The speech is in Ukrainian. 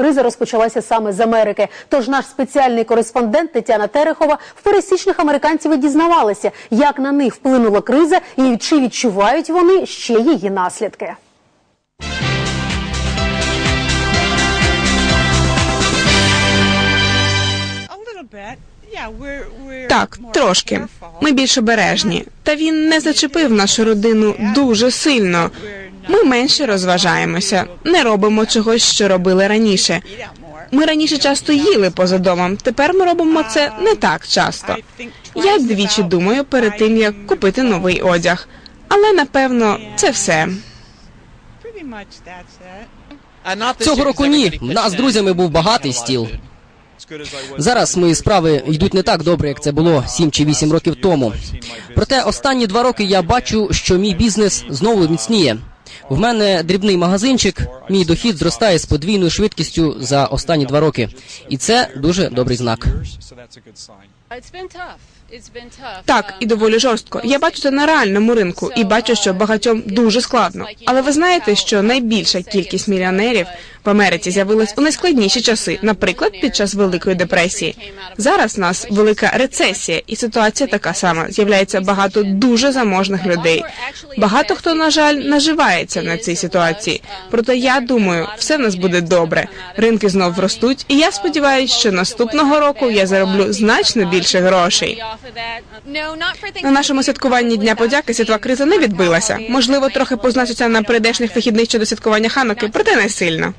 Криза розпочалася саме з Америки. Тож наш спеціальний кореспондент Тетяна Терехова в пересічних американців і дізнавалася, як на них вплинула криза і чи відчувають вони ще її наслідки. Так, трошки. Ми більш обережні. Та він не зачепив нашу родину дуже сильно. Ми менше розважаємося, не робимо чогось, що робили раніше. Ми раніше часто їли поза домом. Тепер ми робимо це не так часто. Я двічі думаю перед тим, як купити новий одяг. Але напевно це все. Цього року ні. У нас з друзями був багатий стіл. Зараз мої справи йдуть не так добре, як це було 7 чи 8 років тому. Проте останні два роки я бачу, що мій бізнес знову міцніє. В мене дрібний магазинчик, мій дохід зростає з подвійною швидкістю за останні два роки, і це дуже добрий знак. Так, і доволі жорстко. Я бачу це на реальному ринку і бачу, що багатьом дуже складно. Але ви знаєте, що найбільша кількість мільйонерів в Америці з'явилась у найскладніші часи, наприклад, під час Великої депресії. Зараз у нас велика рецесія, і ситуація така сама. З'являється багато дуже заможних людей. Багато хто, на жаль, наживається на цій ситуації. Проте я думаю, все в нас буде добре. Ринки знов ростуть, і я сподіваюся, що наступного року я зароблю значно більше грошей. На нашому святкуванні Дня подяки світова криза не відбилася. Можливо, трохи позначиться на прийдешних вихідних щодо святкування Ханоки, проте не сильно.